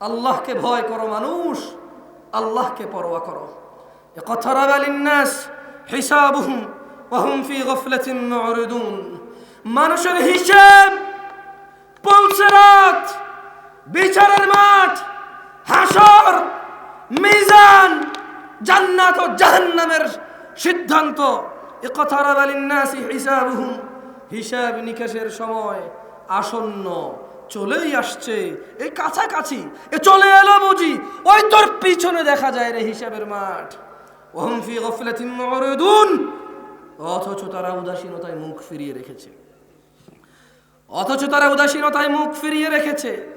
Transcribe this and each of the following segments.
আল্লাহকে ভয় করো মানুষ, আল্লাহকে পরোয়া করো। মানুষের হিসেব, পৌঁছে রাত, বিচারের মাঠ, হাসর, মিজান, জান্নাত ও জাহান্নামের সিদ্ধান্ত। এ কথা হিসাব নিকেশের সময় আসন্ন। চলেই আসছে। এই কাছাকাছি। এ চলে এলো বুঝি। ওই তোর পিছনে দেখা যায় রে হিসাবের মাঠ। ওহম ফি গফলাতিন মুরিদুন। অথচ তারা উদাসীনতায় মুখ ফিরিয়ে রেখেছে। অথচ তারা উদাসীনতায় মুখ ফিরিয়ে রেখেছে।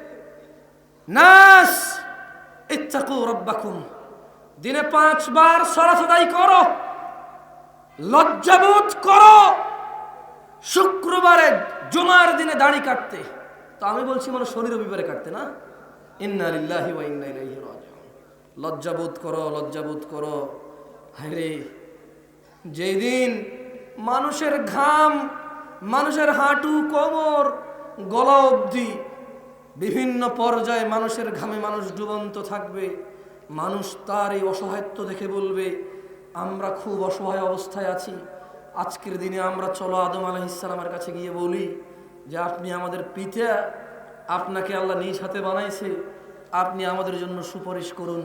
নাস! ইত্তাকু রব্বাকুম। দিনে পাঁচবার সরাসদাই করো। লজ্জাবোধ করো। শুক্রবারে জুমার দিনে দাড়ি কাটতে। তো আমি বলছি মানে শনি রবিবারে কাটতে, না? ইন্না লিল্লাহি ওয়া ইন্না ইলাইহি রাজিউন। লজ্জাবোধ করো লজ্জাবোধ করো। হায়রে যেই দিন মানুষের ঘাম, মানুষের হাঁটু, কোমর, গলা অবধি বিভিন্ন পর্যায়ে মানুষের ঘামে মানুষ ডুবন্ত থাকবে, মানুষ তার এই অসহায়ত্ব দেখে বলবে, আমরা খুব অসহায় অবস্থায় আছি। আজকের দিনে আমরা চলো আদম আলাইসালামের কাছে গিয়ে বলি যে আপনি আমাদের পিতা, আপনাকে আল্লাহ নিজ হাতে বানাইছে। আপনি আমাদের জন্য সুপারিশ করুন,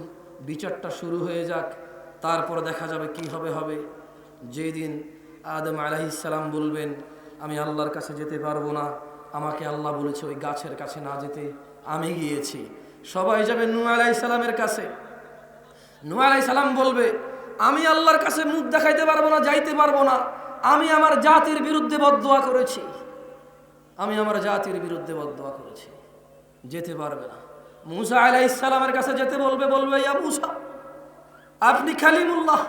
বিচারটা শুরু হয়ে যাক, তারপর দেখা যাবে কি হবে হবে। যেই দিন আদম আলাইসালাম বলবেন, আমি আল্লাহর কাছে যেতে পারব না, আমাকে আল্লাহ বলেছে ওই গাছের কাছে না যেতে, আমি গিয়েছি। সবাই যাবে নু আলাইসালামের কাছে। নু আলাইসালাম বলবে, আমি আল্লাহর কাছে মুখ দেখাইতে পারব না, যাইতে পারব না। আমি আমার জাতির বিরুদ্ধে বদোয়া করেছি। আমি আমার জাতির বিরুদ্ধে বদোয়া করেছি। যেতে পারবে না। মুসা আলাইসালামের কাছে যেতে বলবে বলবে, ইয়া মুসা, আপনি খালিমুল্লাহ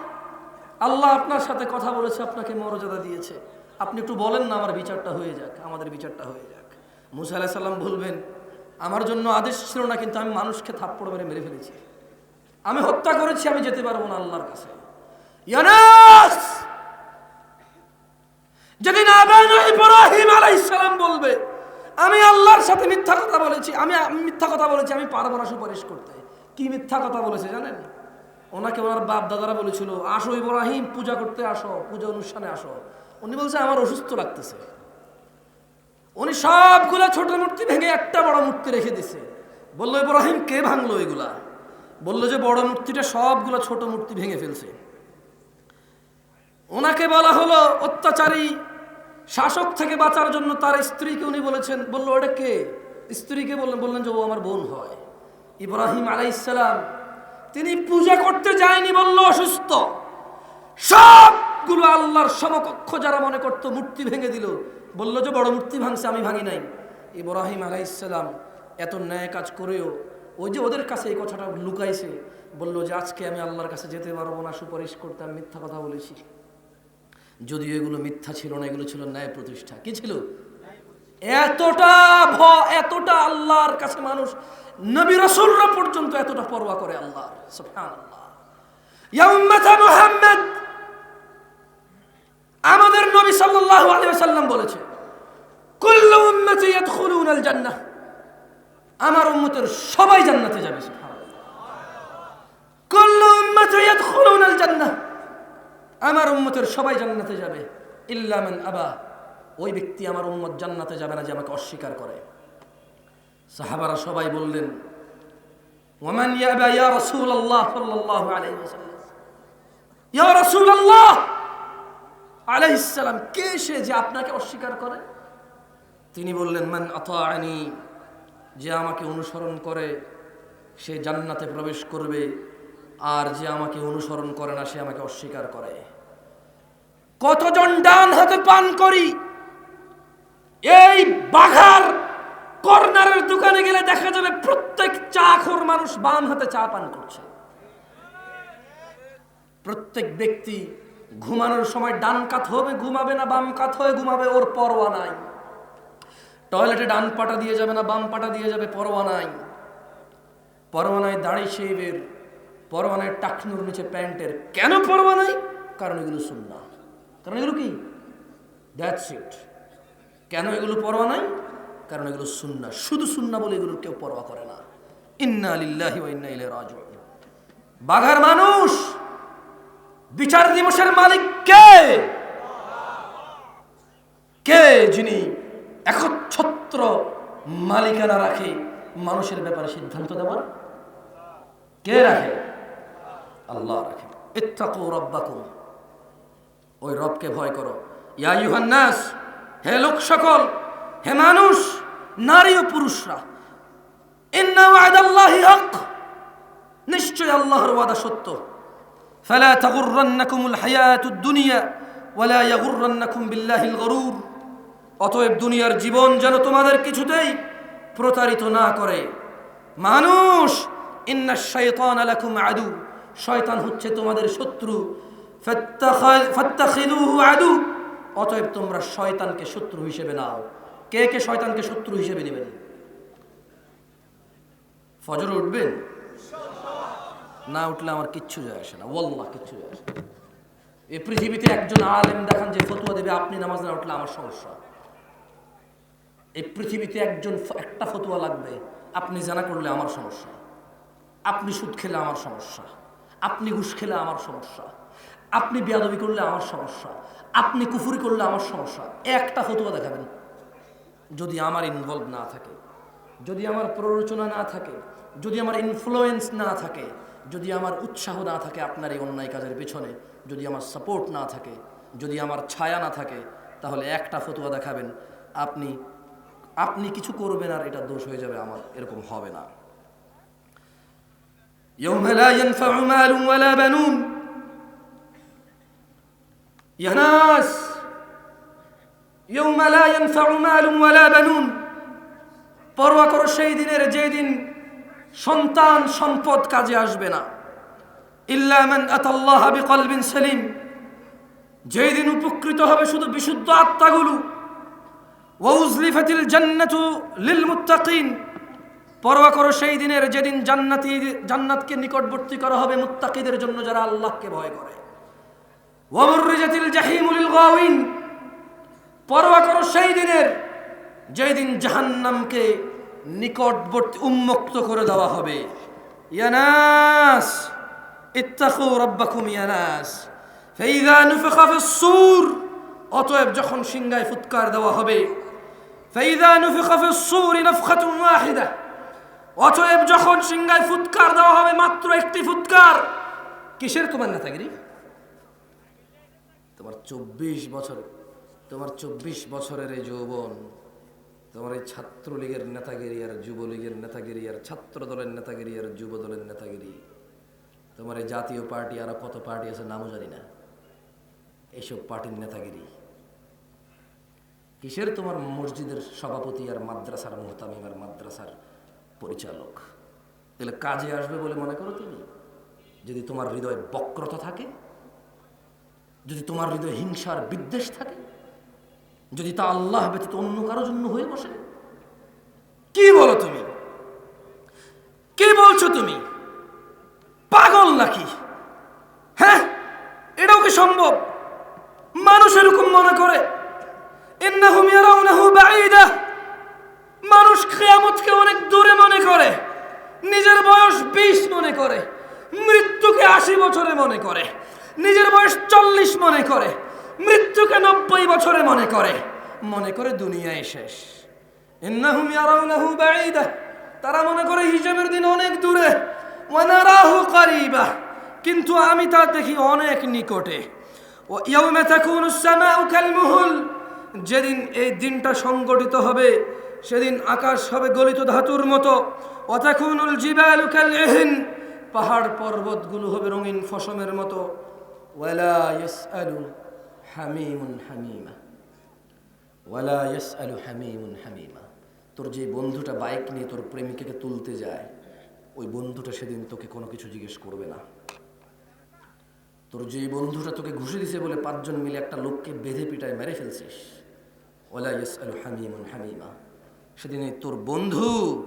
আল্লাহ আপনার সাথে কথা বলেছে, আপনাকে মর্যাদা দিয়েছে। আপনি একটু বলেন না, আমার বিচারটা হয়ে যাক, আমাদের বিচারটা হয়ে যাক। মুসা আলাহ সাল্লাম বলবেন, আমার জন্য আদেশ ছিল না, কিন্তু আমি মানুষকে থাপ্পড় মেরে মেরে ফেলেছি। আমি হত্যা করেছি, আমি যেতে পারব না আল্লাহর কাছে। ইয়ানাস যেদিন আবেন ইব্রাহিম আলাইহিস সালাম বলবে, আমি আল্লাহর সাথে মিথ্যা কথা বলেছি, আমি মিথ্যা কথা বলেছি, আমি পারব না সুপারিশ করতে। কি মিথ্যা কথা বলেছে জানেন? ওনাকে ওনার বাপ দাদারা বলেছিল, আসো ইব্রাহিম, পূজা করতে আসো, পূজা অনুষ্ঠানে আসো। উনি বলছে, আমার অসুস্থ লাগতেছে। উনি সবগুলা ছোট মূর্তি ভেঙে একটা বড় মূর্তি রেখে দিছে। বলল, ইব্রাহিম, কে ভাঙলো এগুলা? বলল যে, বড় মূর্তিটা সবগুলো ছোট মূর্তি ভেঙে ফেলছে। ওনাকে বলা হলো, অত্যাচারী শাসক থেকে বাঁচার জন্য তার স্ত্রীকে উনি বলেছেন, বলল ওটা কে? স্ত্রীকে বললেন বললেন যে ও আমার বোন হয়। ইব্রাহিম আলাইসালাম তিনি পূজা করতে যায়নি, বলল, অসুস্থ। সবগুলো আল্লাহর সমকক্ষ যারা মনে করতো মূর্তি ভেঙে দিল, বলল যে বড় মূর্তি ভাঙছে, আমি ভাঙি নাই। ইব্রাহিম আলাইসালাম এত ন্যায় কাজ করেও ওই যে ওদের কাছে এই কথাটা লুকাইছে, বলল যে আজকে আমি আল্লাহর কাছে যেতে পারব না, সুপারিশ করতে আমি মিথ্যা কথা বলেছি। যদিও এগুলো মিথ্যা ছিল না, এগুলো ছিল ন্যায় প্রতিষ্ঠা। কি ছিল? এতটা ভ, এতটা আল্লাহর কাছে মানুষ, নবী রসুলরা পর্যন্ত এতটা পরোয়া করে আল্লাহ মুহাম্মদ, আমাদের নবী সাল্লাল্লাহু আলাইহি ওয়াসাল্লাম বলেছে, কুল্লু উম্মতি ইয়াদখুলুনাল জান্নাহ আমার উম্মতের সবাই জান্নাতে যাবে, সুবহানাল্লাহ। কুল্লু উম্মতি ইয়াদখুলুনাল জান্নাহ আমার উম্মতের সবাই জান্নাতে যাবে, ইল্লা মান আবা। ওই ব্যক্তি আমার উম্মত জান্নাতে যাবে না যে আমাকে অস্বীকার করে। সাহাবারা সবাই বললেন, ওমান ইয়াবা ইয়া রাসূলুল্লাহ সাল্লাল্লাহু আলাইহি ইয়া রাসূলুল্লাহ! আলাইহিস কে সে যে আপনাকে অস্বীকার করে? তিনি বললেন, মান আতাআনি, যে আমাকে অনুসরণ করে, সে জান্নাতে প্রবেশ করবে আর যে আমাকে অনুসরণ করে না, সে আমাকে অস্বীকার করে। কতজন ডান হাতে পান করি? এই বাঘার কর্নারের দোকানে গেলে দেখা যাবে প্রত্যেক চাখর মানুষ বাম হাতে চা পান করছে। প্রত্যেক ব্যক্তি ঘুমানোর সময় ডান কাত হবে, ঘুমাবে না, বাম কাত হয়ে ঘুমাবে, ওর পরোয়া নাই। টয়লেটে ডান পাটা দিয়ে যাবে না, বাম পাটা দিয়ে যাবে, পরোয়া নাই। পরোয়া নাই দাড়ি শেবের পরোয়া নাই টাকনুর নিচে প্যান্টের কেন পরোয়া নাই কারণ এগুলো সুন্না কারণ এগুলো কি? দ্যাটস ইট কেন এগুলো পরোয়া নাই কারণ এগুলো সুন্না শুধু সুন্না বলে এগুলোর কেউ পরোয়া করে না। ইন্না লিল্লাহি ওয়া ইন্না রাজিউন। বাঘার মানুষ, বিচার দিবসের মালিক কে? কে যিনি একচ্ছত্র মালিকানা রাখে মানুষের ব্যাপারে সিদ্ধান্ত দেওয়ার? কে রাখে? আল্লাহ রাখেন ইত্তাকু রব্বাকুম। ওই রবকে ভয় করো। ইয়া ইউহান্নাস হে লোক সকল হে মানুষ, নারী ও পুরুষরা, ইন্না ওয়াদাল্লাহি হক। নিশ্চয় আল্লাহর ওয়াদা সত্য। ফালা তাগুররান্নাকুমুল হায়াতুদ দুনিয়া ওয়ালা ইয়াগুররান্নাকুম বিল্লাহিল গরুর। অতএব দুনিয়ার জীবন যেন তোমাদের কিছুতেই প্রতারিত না করে। মানুষ ইন্না শাইতান লাকুম আদু। শয়তান হচ্ছে তোমাদের শত্রু। অতএব তোমরা শয়তানকে শত্রু হিসেবে নাও। কে কে শয়তানকে শত্রু হিসেবে নেবেন? ফজর উঠবেন? না উঠলে আমার কিচ্ছু যায় আসে না। ওয়াল্লাহ, কিচ্ছু যায় আসে না। এই পৃথিবীতে একজন আলেম দেখান যে ফতুয়া দেবে, আপনি নামাজ না উঠলে আমার সমস্যা। এই পৃথিবীতে একজন একটা ফতুয়া লাগবে, আপনি জানা করলে আমার সমস্যা। আপনি সুদ খেলে আমার সমস্যা। আপনি ঘুষ খেলে আমার সমস্যা। আপনি বেয়াদবি করলে আমার সমস্যা। আপনি কুফুরি করলে আমার সমস্যা। একটা ফতুয়া দেখাবেন। যদি আমার ইনভলভ না থাকে, যদি আমার প্ররোচনা না থাকে, যদি আমার ইনফ্লুয়েন্স না থাকে, যদি আমার উৎসাহ না থাকে আপনার এই অন্যায় কাজের পেছনে, যদি আমার সাপোর্ট না থাকে, যদি আমার ছায়া না থাকে, তাহলে একটা ফতুয়া দেখাবেন, আপনি আপনি কিছু করবেন আর এটা দোষ হয়ে যাবে, আমার এরকম হবে না। يوم لا ينفع مال ولا بنون يا ناس يوم لا ينفع مال ولا بنون পরোয়া করো সেই দিনের যেই দিন সন্তান সম্পদ কাজে আসবে না ইল্লা মান আতাল্লাহ বিকলবিন সেলিম যেই দিন উপকৃত হবে শুধু বিশুদ্ধ আত্মাগুলো ওয়াউজলিফাতিল জান্নাতু লিল মুত্তাকিন পরোয়া করো সেই দিনের যেদিন জান্নাতি, জান্নাতকে নিকটবর্তী করা হবে মুত্তাকিদের জন্য যারা আল্লাহকে ভয় করে। ওয়ামুররিজাতিল জাহিমুল গাওয়িন। পরোয়া করো সেই দিনের যেই দিন জাহান্নামকে নিকটবর্তী, উন্মুক্ত করে দেওয়া হবে। ইয়ানাস ইত্তাকু রাব্বাকুম ইয়ানাস। ফাইযা নুফিখা ফিস-সূর অতএব যখন সিংহায় ফুৎকার দেওয়া হবে ফাইযা নুফিখা ফিস-সূর নাফখাতুন ওয়াহিদা। অতএব যখন সিংহায় ফুৎকার দেওয়া হবে, মাত্র একটি ফুৎকার, কিসের তোমার নেতাগিরি? তোমার চব্বিশ বছর, তোমার চব্বিশ বছরের এই যৌবন, তোমার এই ছাত্রলীগের নেতাগিরি আর যুবলীগের নেতাগিরি আর ছাত্র দলের নেতাগিরি আর যুব দলের নেতাগিরি, তোমার এই জাতীয় পার্টি আর কত পার্টি আছে নামও জানি না। এইসব পার্টির নেতাগিরি। কিসের তোমার মসজিদের সভাপতি আর মাদ্রাসার মোহতামিম আর মাদ্রাসার পরিচালক। তাহলে কাজে আসবে বলে মনে করো তুমি? যদি তোমার হৃদয়ে বক্রতা থাকে, যদি তোমার হৃদয়ে হিংসার বিদ্বেষ থাকে, যদি তা আল্লাহ ব্যতীত অন্য কারও জন্য হয়ে বসে, কি বলো তুমি? কি বলছো তুমি? পাগল নাকি? হ্যাঁ? এটাও কি সম্ভব? মানুষ এরকম মনে করে, ইন্নাহুম ইয়ারাউনাহু বাঈদা। মানুষ কিয়ামতকে অনেক দূরে মনে করে, নিজের বয়স বিশ মনে করে, মৃত্যুকে আশি বছরে মনে করে, নিজের বয়স চল্লিশ মনে করে, মৃত্যুকে নব্বই বছরে মনে করে মনে করে দুনিয়ায় শেষ। তারা মনে করে হিসাবের দিন অনেক দূরে কারিবা, কিন্তু আমি তা দেখি অনেক নিকটে। ও ইয়াউমা তাকুনুস সামাউ যেদিন এই দিনটা সংগঠিত হবে সেদিন আকাশ হবে গলিত ধাতুর মতো। অতাকুনুল জিবালু কালইহিন, পাহাড় পর্বতগুলো হবে রঙিন ফসমের মতো। ওয়ালা ইয়াসআলু হামিমুন হামিমা। ওয়ালা ইয়াসআলু হামিমুন হামিমা। তোর যে বন্ধুটা বাইক নিয়ে তোর প্রেমিকাকে তুলতে যায়, ওই বন্ধুটা সেদিন তোকে কোনো কিছু জিজ্ঞেস করবে না। তোর যে বন্ধুটা তোকে ঘুষে দিছে বলে পাঁচজন মিলে একটা লোককে বেঁধে পিটায় মেরে ফেলছিস। ওলা ইয়াসআলু হামিমুন হামিমা। সেদিনে তোর বন্ধু,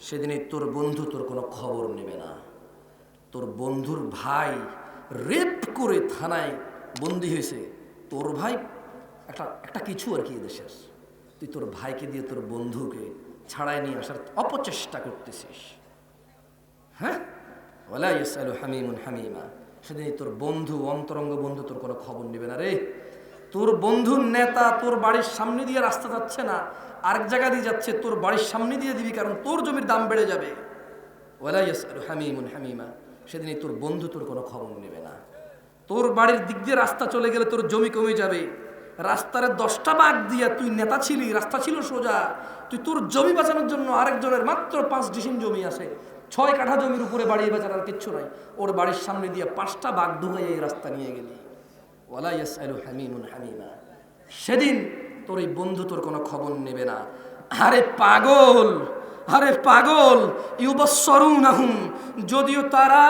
সেদিনে তোর বন্ধু তোর কোনো খবর নেবে না। তোর বন্ধুর ভাই রেপ করে থানায় বন্দি হয়েছে। তোর ভাই একটা একটা কিছু আর কি দেশের তুই তোর ভাইকে দিয়ে তোর বন্ধুকে ছাড়াই নিয়ে আসার অপচেষ্টা করতেছিস। হ্যাঁ? হামিমা। সেদিন তোর বন্ধু, অন্তরঙ্গ বন্ধু তোর কোনো খবর নেবে না রে। তোর বন্ধুর নেতা তোর বাড়ির সামনে দিয়ে রাস্তা যাচ্ছে না, আরেক জায়গা দিয়ে যাচ্ছে, তোর বাড়ির সামনে দিয়ে দিবি কারণ তোর জমির দাম বেড়ে যাবে। হামিমা, সেদিন তোর বন্ধু তোর কোনো খবর নেবে না। তোর বাড়ির দিক দিয়ে রাস্তা চলে গেলে তোর জমি কমে যাবে। রাস্তার দশটা বাঘ দিয়া তুই নেতা ছিলি, রাস্তা ছিল সোজা। তুই তোর জমি বাঁচানোর জন্য আরেকজনের মাত্র পাঁচ ডিসিম জমি আছে। ছয় কাঠা জমির উপরে বাড়িয়ে বেচার কিচ্ছু নাই। ওর বাড়ির সামনে দিয়ে পাঁচটা বাঘ ঢুকাই এই রাস্তা নিয়ে গেলি। সেদিন তোর এই বন্ধু তোর কোনো খবর নেবে না। আরে পাগল আরে পাগল যদিও তারা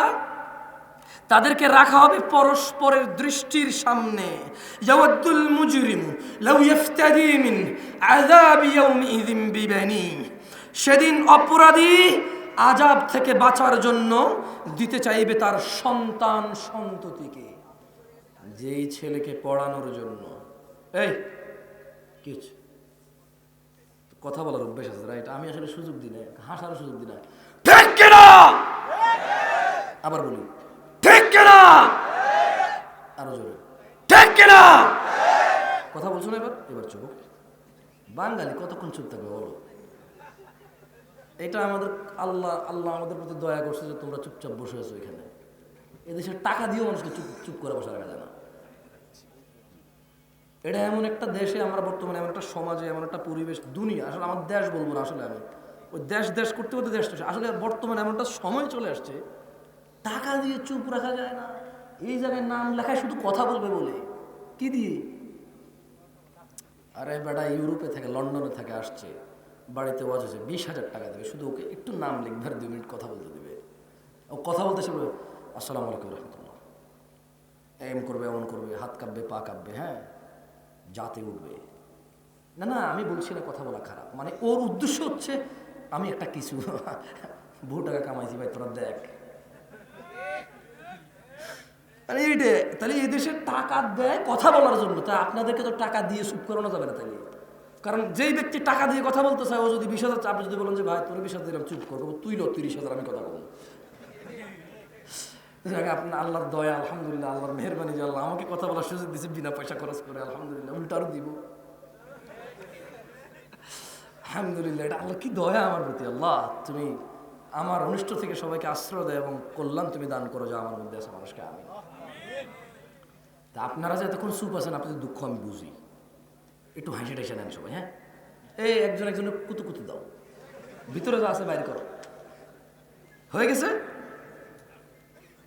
তাদেরকে রাখা হবে পরস্পরের দৃষ্টির সামনে। মুজরিম লাউ সেদিন অপরাধী আজাব থেকে বাঁচার জন্য দিতে চাইবে তার সন্তান সন্ততিকে। যেই ছেলেকে পড়ানোর জন্য। এই কিছু কথা বলার অভ্যেস আছে রাইট আমি আসলে সুযোগ দিই না হাসার সুযোগ দিই না আবার বলি। আরও জোরে। কথা বলছো না এবার? এবার চুপ। বাঙালি কতক্ষণ চুপ থাকবে বলো? এটা আমাদের আল্লাহ আল্লাহ আমাদের প্রতি দয়া করছে যে তোমরা চুপচাপ বসে আছো এখানে। এদেশের টাকা দিয়েও মানুষকে চুপ চুপ করে বসে রাখা যায় না। এটা এমন একটা দেশে আমরা বর্তমানে, এমন একটা সমাজে, এমন একটা পরিবেশ, দুনিয়া, আসলে আমার দেশ বলব না আসলে আমি। ওই দেশ দেশ করতে করতে দেশ। আসলে বর্তমানে এমন একটা সময় চলে আসছে, টাকা দিয়ে চুপ রাখা যায় না। এই জায়গায় নাম লেখায় শুধু কথা বলবে বলে। কি দিয়ে? আরে বেটা, ইউরোপে থেকে, লন্ডনে থেকে আসছে, বাড়িতে ওয়াজ আছে বিশ হাজার টাকা দেবে। শুধু ওকে একটু নাম লিখবে আর দু মিনিট কথা বলতে দেবে। ও কথা বলতে সে আসসালামু আলাইকুম রহমতুল্লাহ। এম করবে এমন করবে, হাত কাঁপবে, পা কাঁপবে হ্যাঁ? জাতে উঠবে না না, আমি বলছি না কথা বলা খারাপ। মানে ওর উদ্দেশ্য হচ্ছে, আমি একটা কিছু বহু টাকা কামাইছি, ভাই, তোরা দেখ। তাহলে তাহলে এই দেশে টাকা দেয় কথা বলার জন্য। তা আপনাদেরকে তো টাকা দিয়ে চুপ করানো যাবে না তাহলে। কারণ যেই ব্যক্তি টাকা দিয়ে কথা বলতে চায়, ও যদি বিশ হাজার আপনি যদি বলেন যে, ভাই, তোর বিশ হাজার চুপ করব তুই লো তিরিশ হাজার, আমি কথা বলব। আপনার আল্লাহর দয়া, আলহামদুলিল্লাহ, আল্লাহর মেহরবানি, যে আল্লাহ আমাকে কথা বলার সুযোগ দিয়েছে, বিনা পয়সা খরচ করে, আলহামদুলিল্লাহ, উল্টারও দিব। আলহামদুলিল্লাহ, এটা আল্লাহ কি দয়া আমার প্রতি, আল্লাহ, তুমি আমার অনিষ্ট থেকে সবাইকে আশ্রয় দেয় এবং কল্যাণ তুমি দান করো, যা আমার মধ্যে আছে, মানুষকে আমি তা আপনারা যে এতক্ষণ সুপ আছেন, আপনাদের দুঃখ আমি বুঝি। একটু হাসি টাসি নেন সবাই হ্যাঁ? এই একজন একজনের কুতু কুতু দাও। ভিতরে যা আছে বাইরে করো। হয়ে গেছে?